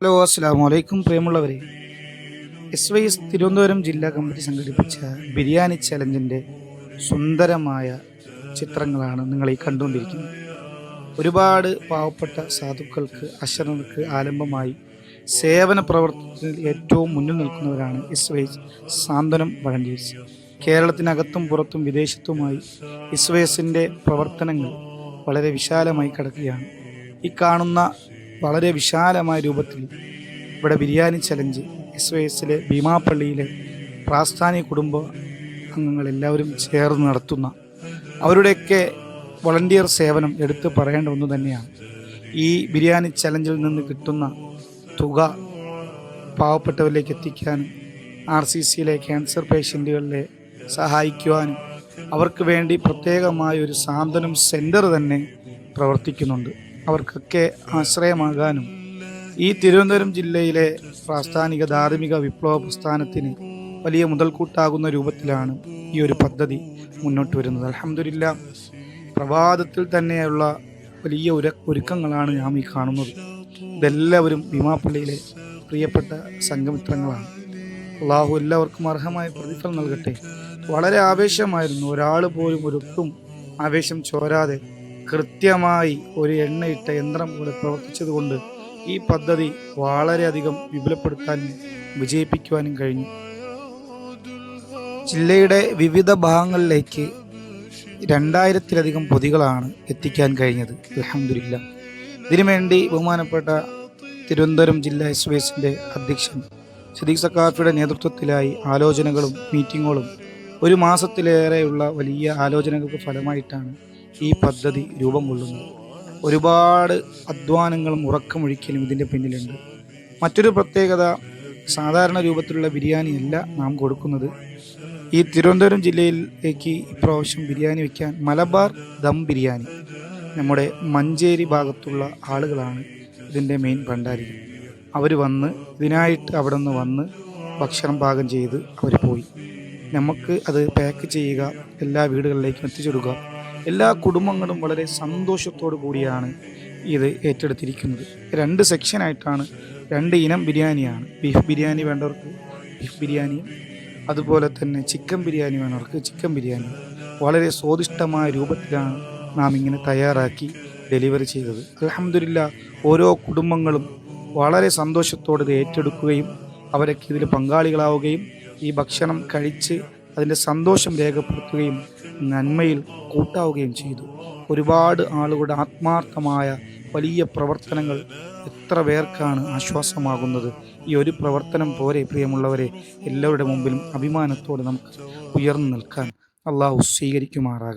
Hello അസ്സാം വലൈക്കും പ്രിയമുള്ളവരെ. എസ് വൈ എസ് തിരുവനന്തപുരം ജില്ലാ കമ്മിറ്റി സംഘടിപ്പിച്ച ബിരിയാണി ചലഞ്ചിന്റെ സുന്ദരമായ ചിത്രങ്ങളാണ് നിങ്ങൾ ഈ കണ്ടുകൊണ്ടിരിക്കുന്നത്. ഒരുപാട് പാവപ്പെട്ട സാധുക്കൾക്ക് അശരണർക്ക് ആലംബമായി സേവന പ്രവർത്തനത്തിൽ ഏറ്റവും മുന്നിൽ നിൽക്കുന്നവരാണ് എസ് വൈ സാന്ത്വനം വളണ്ടിയേഴ്സ്. കേരളത്തിനകത്തും പുറത്തും വിദേശത്തുമായി എസിന്റെ പ്രവർത്തനങ്ങൾ വളരെ വിശാലമായി കിടക്കുകയാണ്. ഈ കാണുന്ന വളരെ വിശാലമായ രൂപത്തിൽ ഇവിടെ ബിരിയാണി ചലഞ്ച് എസ് വൈ എസിലെ ഭീമാപ്പള്ളിയിലെ പ്രാസ്ഥാനിക കുടുംബ അംഗങ്ങൾ എല്ലാവരും ചേർന്ന് നടത്തുന്ന അവരുടെയൊക്കെ വളണ്ടിയർ സേവനം എടുത്തു പറയേണ്ട ഒന്ന് തന്നെയാണ്. ഈ ബിരിയാണി ചലഞ്ചിൽ നിന്ന് കിട്ടുന്ന തുക പാവപ്പെട്ടവരിലേക്ക് എത്തിക്കാനും ആർ സി സിയിലെ ക്യാൻസർ പേഷ്യന്റുകളിലെ സഹായിക്കുവാനും അവർക്ക് വേണ്ടി പ്രത്യേകമായ ഒരു സാന്ത്വനം സെന്റർ തന്നെ പ്രവർത്തിക്കുന്നുണ്ട്. അവർക്കൊക്കെ ആശ്രയമാകാനും ഈ തിരുവനന്തപുരം ജില്ലയിലെ പ്രാസ്ഥാനിക ധാർമ്മിക വിപ്ലവ പ്രസ്ഥാനത്തിന് വലിയ മുതൽക്കൂട്ടാകുന്ന രൂപത്തിലാണ് ഈ ഒരു പദ്ധതി മുന്നോട്ട് വരുന്നത്. അലഹമില്ല പ്രഭാതത്തിൽ തന്നെയുള്ള വലിയ ഉര ഒരുക്കങ്ങളാണ് ഞാൻ ഈ കാണുന്നത്. ഇതെല്ലാവരും ഭീമാപ്പള്ളിയിലെ പ്രിയപ്പെട്ട സംഘമിത്രങ്ങളാണ്. അള്ളാഹു എല്ലാവർക്കും അർഹമായ പ്രതിഫലം നൽകട്ടെ. വളരെ ആവേശമായിരുന്നു. ഒരാൾ പോലും ഒരൊട്ടും ആവേശം ചോരാതെ കൃത്യമായി ഒരു എണ്ണയിട്ട യന്ത്രം പോലെ പ്രവർത്തിച്ചതുകൊണ്ട് ഈ പദ്ധതി വളരെയധികം വിപുലപ്പെടുത്താനും വിജയിപ്പിക്കുവാനും കഴിഞ്ഞു. ജില്ലയുടെ വിവിധ ഭാഗങ്ങളിലേക്ക് രണ്ടായിരത്തിലധികം പൊതികളാണ് എത്തിക്കാൻ കഴിഞ്ഞത്. അലഹമില്ല ഇതിനുവേണ്ടി ബഹുമാനപ്പെട്ട തിരുവനന്തപുരം ജില്ലാ എസ് വി എസിന്റെ അധ്യക്ഷൻ സദീഖ് സക്കാഫിയുടെ നേതൃത്വത്തിലായി ആലോചനകളും മീറ്റിങ്ങുകളും ഒരു മാസത്തിലേറെയുള്ള വലിയ ആലോചനകൾക്ക് ഫലമായിട്ടാണ് ഈ പദ്ധതി രൂപം കൊള്ളുന്നത് ഒരുപാട് അധ്വാനങ്ങളും ഉറക്കമൊഴിക്കലും ഇതിന്റെ പിന്നിലുണ്ട്. മറ്റൊരു പ്രത്യേകത സാധാരണ രൂപത്തിലുള്ള ബിരിയാണിയല്ല നാം കൊടുക്കുന്നത്. ഈ തിരുവനന്തപുരം ജില്ലയിലേക്ക് ഇപ്രാവശ്യം ബിരിയാണി വയ്ക്കാൻ മലബാർ ദം ബിരിയാണി നമ്മുടെ മഞ്ചേരി ഭാഗത്തുള്ള ആളുകളാണ് ഇതിന്റെ മെയിൻ ഭണ്ഡാരികൾ അവർ വന്ന് ഇതിനായിട്ട് അവിടെ നിന്ന് വന്ന് ഭക്ഷണം പാകം ചെയ്ത് അവർ പോയി. നമുക്ക് അത് പാക്ക് ചെയ്യുക എല്ലാ വീടുകളിലേക്കും എത്തിച്ചു കൊടുക്കുക എല്ലാ കുടുംബങ്ങളും വളരെ സന്തോഷത്തോടു കൂടിയാണ് ഇത് ഏറ്റെടുത്തിരിക്കുന്നത്. രണ്ട് സെക്ഷനായിട്ടാണ് രണ്ട് ഇനം ബിരിയാണിയാണ്. ബീഫ് ബിരിയാണി വേണ്ടവർക്ക് ബീഫ് ബിരിയാണി അതുപോലെ തന്നെ ചിക്കൻ ബിരിയാണി വേണവർക്ക് ചിക്കൻ ബിരിയാണി വളരെ സ്വാദിഷ്ടമായ രൂപത്തിലാണ് നാം ഇങ്ങനെ തയ്യാറാക്കി ഡെലിവറി ചെയ്തത്. അലഹമില്ല ഓരോ കുടുംബങ്ങളും വളരെ സന്തോഷത്തോടെ ഇത് ഏറ്റെടുക്കുകയും അവരൊക്കെ ഇതിൽ പങ്കാളികളാവുകയും ഈ ഭക്ഷണം കഴിച്ച് അതിന്റെ സന്തോഷം രേഖപ്പെടുത്തുകയും നന്മയിൽ കൂട്ടാവുകയും ചെയ്തു. ഒരുപാട് ആളുകളുടെ ആത്മാർത്ഥമായ വലിയ പ്രവർത്തനങ്ങൾ എത്ര പേർക്കാണ് ആശ്വാസമാകുന്നത്. ഈ ഒരു പ്രവർത്തനം പോരെ പ്രിയമുള്ളവരെ. എല്ലാവരുടെ മുമ്പിലും അഭിമാനത്തോടെ നമുക്ക് ഉയർന്നു നിൽക്കാൻ അള്ളാഹു സ്വീകരിക്കുമാറാകും